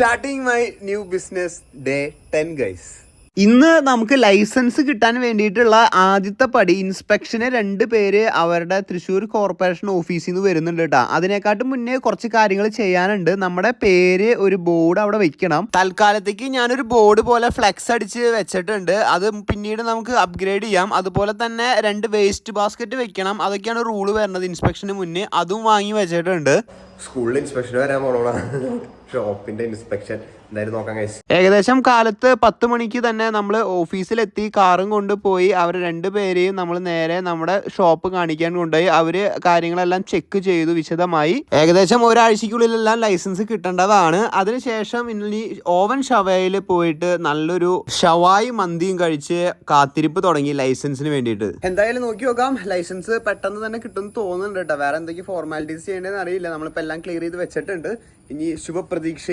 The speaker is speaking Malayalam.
Starting my new business day ten guys ഇന്ന് നമുക്ക് ലൈസൻസ് കിട്ടാൻ വേണ്ടിയിട്ടുള്ള ആദ്യത്തെ പടി ഇൻസ്പെക്ഷന് രണ്ട് പേര് അവരുടെ തൃശ്ശൂർ കോർപ്പറേഷൻ ഓഫീസിൽ നിന്ന് വരുന്നുണ്ട് കേട്ടോ അതിനെക്കാട്ടും മുന്നേ കുറച്ച് കാര്യങ്ങൾ ചെയ്യാനുണ്ട്. നമ്മുടെ പേര് ഒരു ബോർഡ് അവിടെ വെക്കണം. തൽക്കാലത്തേക്ക് ഞാനൊരു ബോർഡ് പോലെ ഫ്ലെക്സ് അടിച്ച് വെച്ചിട്ടുണ്ട്. അത് പിന്നീട് നമുക്ക് അപ്ഗ്രേഡ് ചെയ്യാം. അതുപോലെ തന്നെ രണ്ട് വേസ്റ്റ് ബാസ്ക്കറ്റ് വെക്കണം. അതൊക്കെയാണ് റൂൾ വരുന്നത് ഇൻസ്പെക്ഷന് മുന്നേ. അതും വാങ്ങി വെച്ചിട്ടുണ്ട്. സ്കൂളിൽ ഇൻസ്പെക്ഷൻ വരാൻ പോണോടാ. ഷോപ്പിന്റെ ഇൻസ്പെക്ഷൻ എന്തായാലും നോക്കാം കഴിച്ചു ഏകദേശം കാലത്ത് പത്ത് മണിക്ക് തന്നെ നമ്മൾ ഓഫീസിലെത്തി കാറും കൊണ്ടുപോയി അവർ രണ്ടുപേരെയും നമ്മൾ നേരെ നമ്മുടെ ഷോപ്പ് കാണിക്കാൻ കൊണ്ടുപോയി. അവർ കാര്യങ്ങളെല്ലാം ചെക്ക് ചെയ്തു വിശദമായി. ഏകദേശം ഒരാഴ്ചക്കുള്ളിലെല്ലാം ലൈസൻസ് കിട്ടേണ്ടതാണ്. അതിനുശേഷം ഇനി ഓവൻ ഷവയിൽ പോയിട്ട് നല്ലൊരു ഷവായി മന്തിയും കഴിച്ച് കാത്തിരിപ്പ് തുടങ്ങി ലൈസൻസിന് വേണ്ടിയിട്ട്. എന്തായാലും നോക്കി നോക്കാം. ലൈസൻസ് പെട്ടെന്ന് തന്നെ കിട്ടും തോന്നുന്നുണ്ട് കേട്ടോ. വേറെ എന്തൊക്കെ ഫോർമാലിറ്റീസ് ചെയ്യേണ്ടതെന്ന് അറിയില്ല. നമ്മളിപ്പോൾ എല്ലാം ക്ലിയർ ചെയ്ത് വെച്ചിട്ടുണ്ട്. ഇനി ശുഭപ്രതീക്ഷ